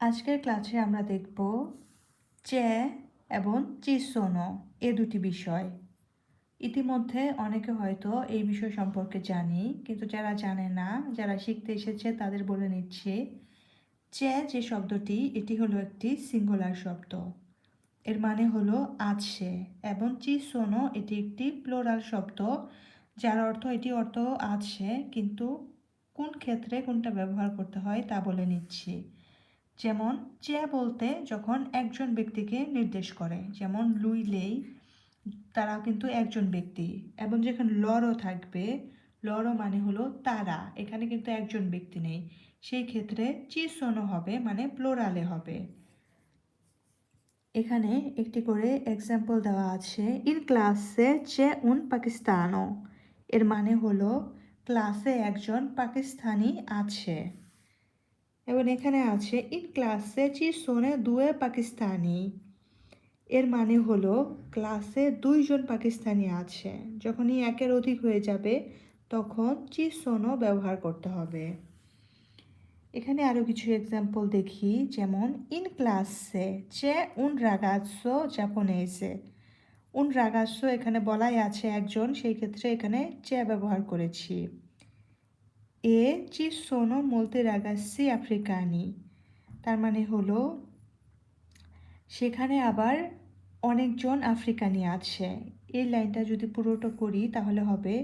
আজকের ক্লাসে আমরা দেখব চে এবং চিসোনো, এ দুটি বিষয়। ইতিমধ্যে অনেকে হয়তো এই বিষয় সম্পর্কে জানি, কিন্তু যারা জানে না, যারা শিখতে এসেছে তাদের বলে নিচ্ছি। চে যে শব্দটি, এটি হলো একটি সিঙ্গুলার শব্দ। এর মানে হলো আছে এবং চিসোনো, এটি একটি প্লোরাল শব্দ, যার অর্থ এটি অর্থ আছে, কিন্তু কোন ক্ষেত্রে কোনটা ব্যবহার করতে হয় তা বলে নিচ্ছি। যেমন চে বলতে যখন একজন ব্যক্তিকে নির্দেশ করে, যেমন লুই লেই তারা কিন্তু একজন ব্যক্তি। এবং যেখানে লরও থাকবে, লরও মানে হলো তারা, এখানে কিন্তু একজন ব্যক্তি নেই। সেই ক্ষেত্রে চিসোনো হবে মানে প্লোরালে হবে। এখানে একটি করে এক্সাম্পল দেওয়া আছে। ইন ক্লাসে চে উন পাকিস্তানো। এর মানে হলো ক্লাসে একজন পাকিস্তানি আছে। এবং এখানে আছে ইন ক্লাসে চি সোনে দুয়ে পাকিস্তানি। এর মানে হলো ক্লাসে দুইজন পাকিস্তানি আছে। যখনই একের অধিক হয়ে যাবে, তখন চি সোনো ব্যবহার করতে হবে। এখানে আরও কিছু এক্সাম্পল দেখি, যেমন ইন ক্লাসে চে উন রাগাৎসো জাপনেসে। উন রাগাৎসো এখানে বলাই আছে একজন, সেই ক্ষেত্রে এখানে চে ব্যবহার করেছি। এ চি সোনো মোলতে রাগাসি আফ্রিকানি, তার মানে হলো সেখানে আবার অনেকজন আফ্রিকানি আছে। এই লাইনটা যদি পুরোটা করি তাহলে হবে,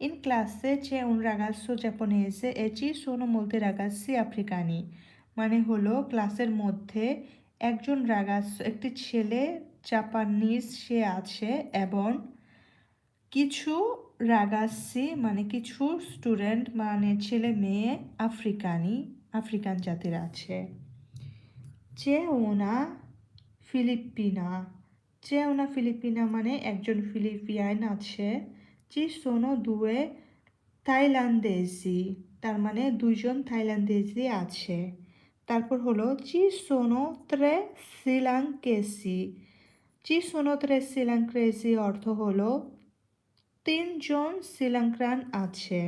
ইন ক্লাসে un ragazzo giapponese e ci sono molti ragazzi africani মানে হলো ক্লাসের মধ্যে একজন রাগাস একটি ছেলে জাপানিজ সে আছে এবং কিছু রাগাসি মানে কিছু স্টুডেন্ট মানে ছেলে মেয়ে আফ্রিকানি, আফ্রিকান জাতির আছে। চে ওনা ফিলিপিনা চে ওনা ফিলিপিনা মানে একজন ফিলিপিয়ান আছে চি সোনো দুয়ে থাইল্যান্ডেজি, তার মানে দুইজন থাইল্যান্ডেজি আছে। তারপর হলো চি সোনো ত্রে শ্রীলঙ্কেসি চি সোনো ত্রে শ্রীলঙ্কেসি অর্থ হলো তিনজন শ্রীলঙ্কান আছে।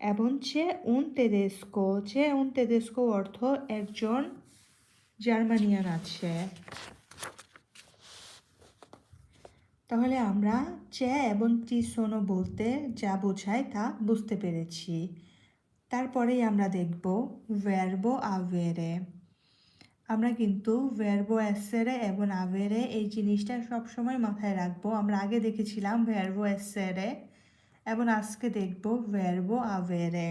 এবং চে উন তেদেস্কো চে উন তেদেস্কো অর্থ একজন জার্মানিয়ান আছে। তাহলে আমরা চে এবং চিসোনো বলতে যা বোঝায় তা বুঝতে পেরেছি। তারপরেই আমরা দেখব ভ্যারবো আভেরে আমরা কিন্তু ভ্যারবো এসেরে এবং আভেরে এই জিনিসটা সবসময় মাথায় রাখব। আমরা আগে দেখেছিলাম ভ্যারবো এসেরে এবং আজকে দেখব ভ্যারবো আভেরে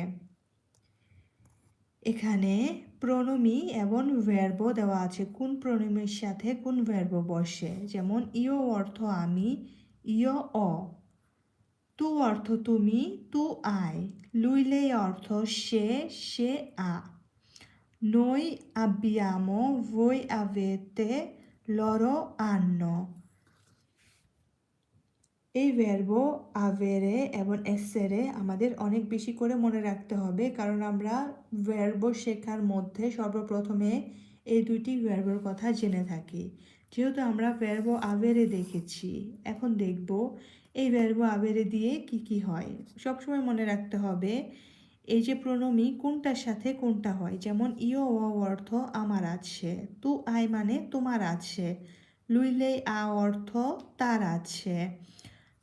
এখানে প্রণমী এবং ভ্যারবো দেওয়া আছে। কোন প্রণমীর সাথে কোন ভ্যারবো বসে? যেমন ইও অর্থ আমি, ইয় অ। তু অর্থ তুমি, তু আয়। লুইলে অর্থ সে সে আ। নই abbiamo, voi avete, loro hanno. এই ভ্যারবো আভেরে এবং এসেরে আমাদের অনেক বেশি করে মনে রাখতে হবে, কারণ আমরা ভ্যারবো শেখার মধ্যে সর্বপ্রথমে এই দুইটি ভ্যারবোর কথা জেনে থাকি। যেহেতু আমরা ভ্যারবো আভেরে দেখেছি, এখন দেখব এই ভ্যারবো আভেরে দিয়ে কি কি হয়। সবসময় মনে রাখতে হবে এই যে প্রণমী, কোনটার সাথে কোনটা হয়? যেমন ইও অ অর্থ আমার আছে তু আই মানে তোমার আছে লুইলে আ অর্থ তার আছে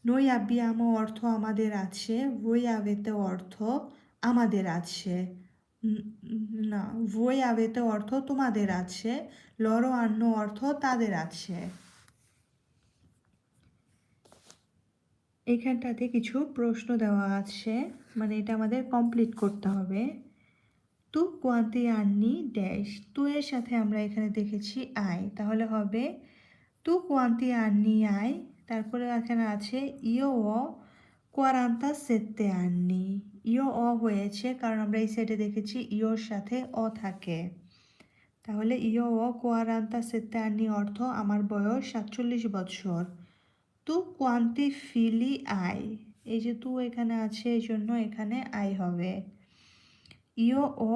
নই আবিয়ামো অর্থ আমাদের আছে বই আবেতে অর্থ আমাদের আছে না বই আবেতে অর্থ তোমাদের আছে লড়ো আন্ন অর্থ তাদের আছে এখানটাতে কিছু প্রশ্ন দেওয়া আছে। মানে এটা আমাদের কমপ্লিট করতে হবে। তু কোয়ান্তি আননি ড্যাশ। তু এর সাথে আমরা এখানে দেখেছি আই। তাহলে হবে তু কোয়ান্তি আননি আই। তারপরে এখানে আছে ইও অ কোয়ারান্তা সেতে আননি। ইও অ হয়েছে কারণ আমরা এই সাইডে দেখেছি ইওর সাথে অ থাকে। তাহলে ইও অ কোয়ারান্তা সেতে আননি অর্থ আমার বয়স সাতচল্লিশ বছর। তু কোয়ান্তি ফিলি আই। এই যে তু এখানে আছে, এই জন্য এখানে আই হবে। ইও ও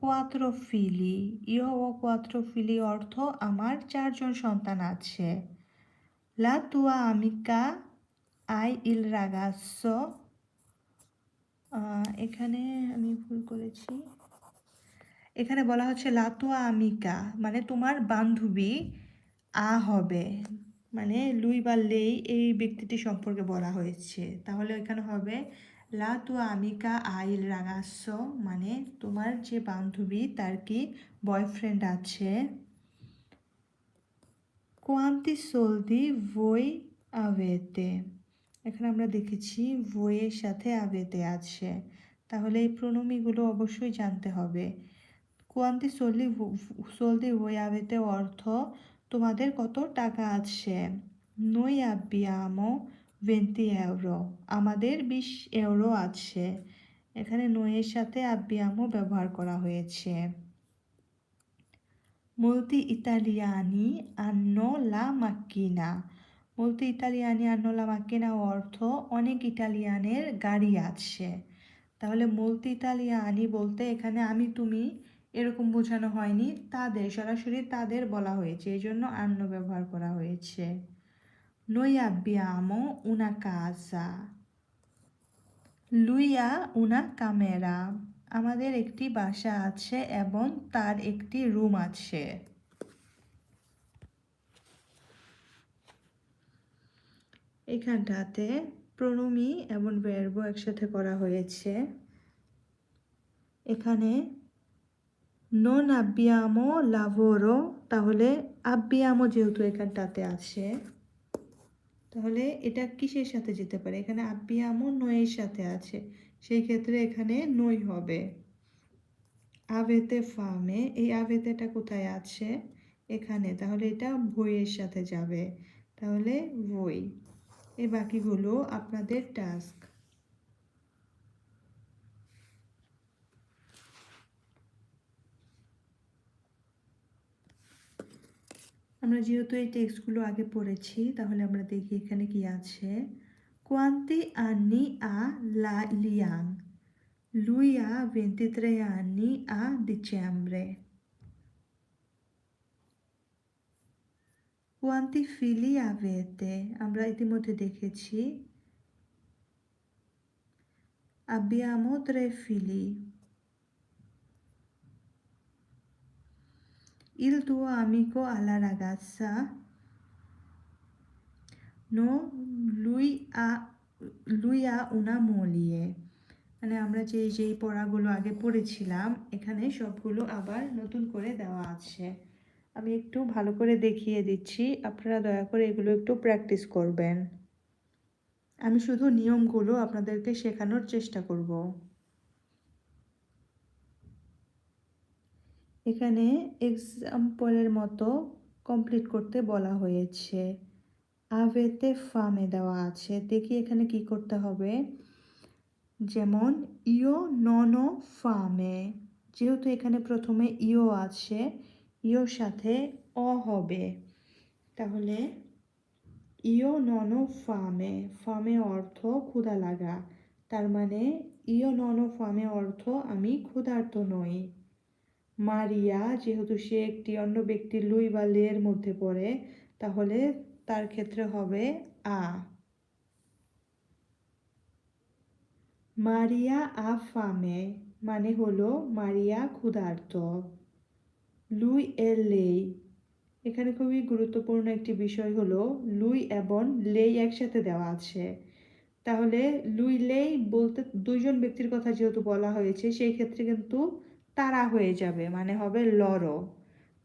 কোয়াত্রো ফিলি। ইও ও কোয়াত্রো ফিলি অর্থ আমার চারজন সন্তান আছে। লা তুয়া আমিকা আই ইল রাগাস। এখানে আমি ভুল করেছি। এখানে বলা হচ্ছে লাতুয়া আমিকা মানে তোমার বান্ধবী আ হবে। মানে লুই বা লেই এই ব্যক্তিটি সম্পর্কে বলা হয়েছে। তাহলে এখানে হবে, লা তু আমিকা আইল রাগাস্য মানে তোমার যে বান্ধবী তার কি বয়ফ্রেন্ড আছে? কোয়ান্তি সোলদি বই আবেতে এখানে আমরা দেখেছি বইয়ের সাথে আবেতে আছে। তাহলে এই প্রণমীগুলো অবশ্যই জানতে হবে। কোয়ান্তি সোলদি সোলদি বই আবেতে অর্থ তোমাদের কত টাকা আছে? নই আব্বিয়ামো ভেন্তি এউরো আমাদের বিশ ইউরো আছে। এখানে নইয়ের সাথে আব্বিয়ামো ব্যবহার করা হয়েছে। মোলতি ইতালিয়ানি আন্নো লা মাক্কিনা। মোলতি ইতালিয়ানি আন্নো লা মাক্কিনা অর্থ অনেক ইটালিয়ানের গাড়ি আছে। তাহলে মোলতি ইতালিয়ানি বলতে এখানে আমি তুমি এরকম বোঝানো হয়নি। তাদের, সরাসরি তাদের বলা হয়েছে। এই জন্য আন্ন ব্যবহার করা হয়েছে। abbiamo una casa. Lui ha una camera. আমাদের একটি বাসা আছে এবং তার একটি রুম আছে। এখানটাতে প্রণমী এবং ব্যর্ব একসাথে করা হয়েছে। এখানে নন আব্বিয়ামো লাভোরো তাহলে আব্বিয়ামো যেহেতু এখানটাতে আছে, তাহলে এটা কিসের সাথে যেতে পারে? এখানে আব্বিয়ামো নয়ের সাথে আছে, সেই ক্ষেত্রে এখানে নই হবে। আবেতে ফার্মে এই আবেতেটা কোথায় আছে? এখানে। তাহলে এটা বইয়ের সাথে যাবে। তাহলে বই এই বাকিগুলো আপনাদের টাস্ক আমরা যেহেতু এই টেক্সটগুলো আগে পড়েছি, তাহলে আমরা দেখি এখানে কি আছে কোয়ান্তি আনি আ লা লিয়াং ha 23 anni a dicembre. Quanti figli avete? আমরা ইতিমধ্যে দেখেছি Abbiamo tre figli. Il tuo amico ha la ragazza? No, lui ha, lui ha una moglie. মানে আমরা যে যেই পড়াগুলো আগে পড়েছিলাম এখানে সবগুলো আবার নতুন করে দেওয়া আছে আমি একটু ভালো করে দেখিয়ে দিচ্ছি আপনারা দয়া করে এগুলো একটু প্র্যাকটিস করবেন আমি শুধু নিয়মগুলো আপনাদেরকে শেখানোর চেষ্টা করব এখানে এক্সাম্পলের মতো কমপ্লিট করতে বলা হয়েছে। আবেতে ফার্মে দেওয়া আছে। দেখি এখানে কি করতে হবে। যেমন ইও নন ফার্মে যেহেতু এখানে প্রথমে ইও আছে ইওর সাথে অ হবে। তাহলে ইও নন ফার্মে ফার্মে অর্থ ক্ষুধা লাগা। তার মানে ইও নন ফার্মে অর্থ আমি ক্ষুধার্ত নই। মারিয়া, যেহেতু সে একটি অন্য ব্যক্তির লুই বা লের মধ্যে পড়ে, তাহলে তার ক্ষেত্রে হবে আ। মারিয়া আ ফামে মানে হলো মারিয়া ক্ষুধার্ত। লুই এর লেই। এখানে খুবই গুরুত্বপূর্ণ একটি বিষয় হলো লুই এবং লেই একসাথে দেওয়া আছে। তাহলে লুই লেই বলতে দুইজন ব্যক্তির কথা যেহেতু বলা হয়েছে, সেই ক্ষেত্রে কিন্তু তারা হয়ে যাবে মানে হবে লরো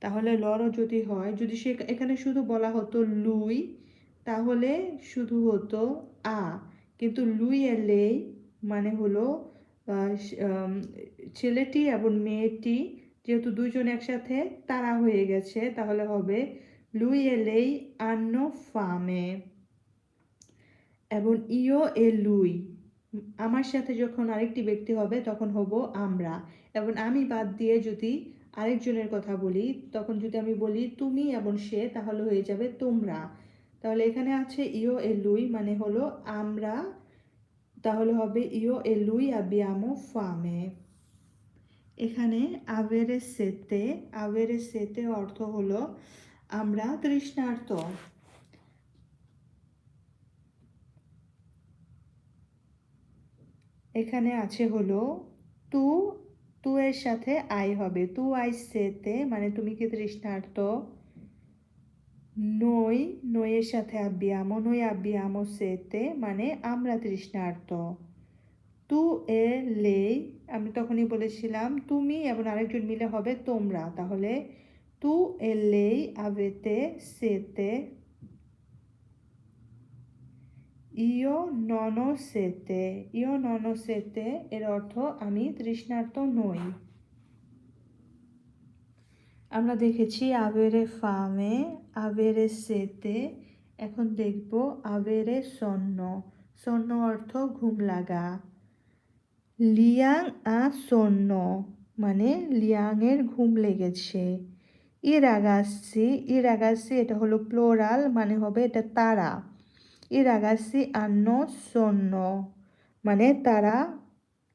তাহলে লরো যদি হয়, যদি সে এখানে শুধু বলা হতো লুই, তাহলে শুধু হতো আ। কিন্তু লুই এর লেই মানে হলো ছেলেটি এবং মেয়েটি যেহেতু দুইজন একসাথে তারা হয়ে গেছে, তাহলে হবে লুই এলেই আন্ন ফামে এবং ইও এ লুই। আমার সাথে যখন আরেকটি ব্যক্তি হবে, তখন হব আমরা। এবং আমি বাদ দিয়ে যদি আরেকজনের কথা বলি, তখন যদি আমি বলি, তুমি এবং সে, তাহলে হয়ে যাবে তোমরা। তাহলে এখানে আছে ইও এ লুই মানে হলো, আমরা তাহলে হবে ইও এ লুই আবিয়ামো ফামে। এখানে আবেরে সেতে। আবেরে সেতে অর্থ হলো, আমরা তৃষ্ণার্ত। এখানে আছে হলো তু তু এর সাথে আই হবে। তু, আই সেতে মানে তুমি কি তৃষ্ণার্ত? নই নইয়ের সাথে আব্বি আব্বিয়ামো নই আব্বিয়ামো সেতে মানে আমরা তৃষ্ণার্ত। তু, এ লেই আমি তখনই বলেছিলাম, তুমি এবং আরেকজন মিলে হবে তোমরা। তাহলে তু, এ লেই আবেতে সেতে ইও নন সেতে ইও নন সেতে এর অর্থ আমি তৃষ্ণার্ত নই। আমরা দেখেছি আবেরে ফামে, আবেরে সেতে, এখন দেখব আবেরে সন্ন। সন্ন অর্থ ঘুম লাগা। লিয়াং আ সন্ন মানে লিয়াংয়ের ঘুম লেগেছে। ইরাগাসি ইরাগাসি এটা হলো প্লোরাল মানে হবে এটা তারা। ইরাগাসি আন্ন সন্ন মানে তারা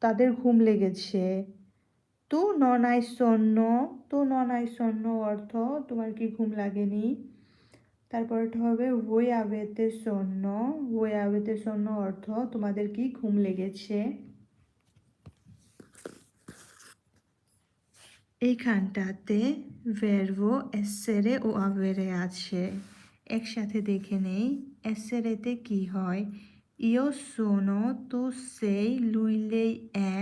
তাদের ঘুম লেগেছে। তু ননাই সন্ন তু ননাই সন্ন অর্থ তোমার কি ঘুম লাগেনি? তারপরটা হবে ওই আবেতে সন্ন ওই আবেতে সন্ন অর্থ তোমাদের কি ঘুম লেগেছে? এইখানটাতে ভেরভো এসেরে ও আবেরে আছে। একসাথে দেখে নেই। এসেরেতে কি হয় ইও সোনো তু সেই লুইলেই এ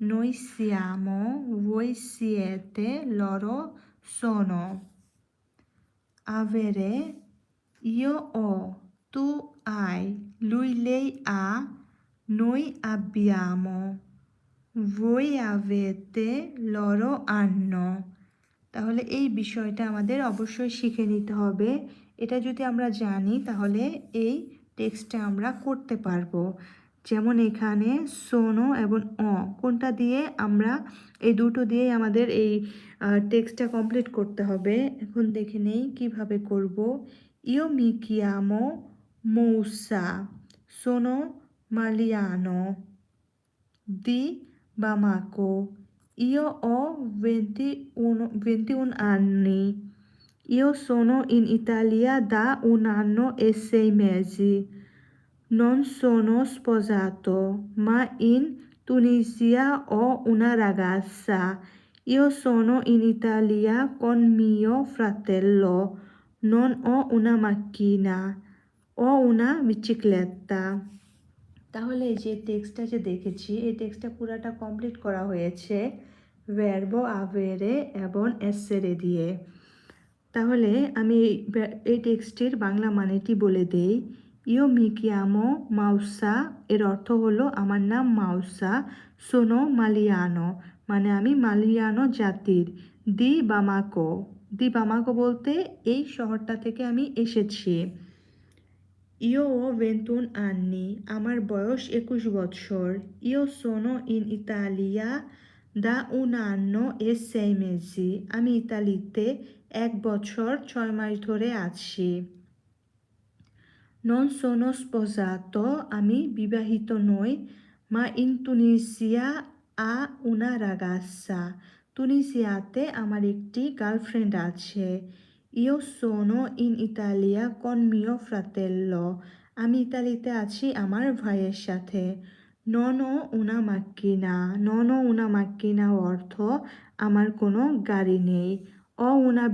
noi siamo, voi siete, loro sono. Avere, io ho, tu hai, lui lei ha, noi abbiamo, voi avete, loro hanno. তাহলে এই বিষয়টা আমাদের অবশ্যই শিখে নিতে হবে এটা যদি আমরা জানি, তাহলে এই টেক্সটটা আমরা করতে পারব। যেমন এখানে সোনো এবং অ, কোনটা দিয়ে আমরা, এই দুটো দিয়ে আমাদের এই টেক্সটটা কমপ্লিট করতে হবে। এখন দেখে নেই কীভাবে করব। ইও মিকিয়ামো মৌসা, সোনো মালিয়ানো, দি বামাকো ইও ও ভেন্টি উন ভেন্টি উন anni io sono in Italia da un anno e sei mesi Non sono sposato, ma in Tunisia ho una ragazza. Io sono in Italia con mio fratello. Non ho una macchina, ho una bicicletta. তাহলে এই যে টেক্সটটা যে দেখেছি এই টেক্সটটা পুরাটা complete করা হয়েছে ভ্যারবো আভেরে এবং এসেরে দিয়ে তাহলে আমি এই- টেক্সটের বাংলা মানেটি বলে দেই। ইও মিকিয়ামো মাউসা, এর অর্থ হলো আমার নাম মাউসা, সোনো মালিয়ানো মানে আমি মালিয়ানো জাতির। দি বামাকো দি বামাকো বলতে এই শহরটা থেকে আমি এসেছি। ইও ও ভেন্তুন আন্নি, আমার বয়স একুশ বছর। ইও সোনো ইন ইতালিয়া দা উন আন্নো এ সেই মেজি আমি ইতালিতে এক বছর ছয় মাস ধরে আছি। নন সোনো স্পোজাতো আমি বিবাহিত নই। মা in Tunisia a Una Ragasa. তুনিসিয়াতে আমার একটি গার্লফ্রেন্ড আছে। ইও সোনো ইন ইতালিয়া কন মিও ফ্রাতেল্লো। আমি ইতালিতে আছি আমার ভাইয়ের সাথে। ননো উনা মাক্কিনা নন উনা মাক্কিনা অর্থ আমার কোনো গাড়ি নেই। অ উনা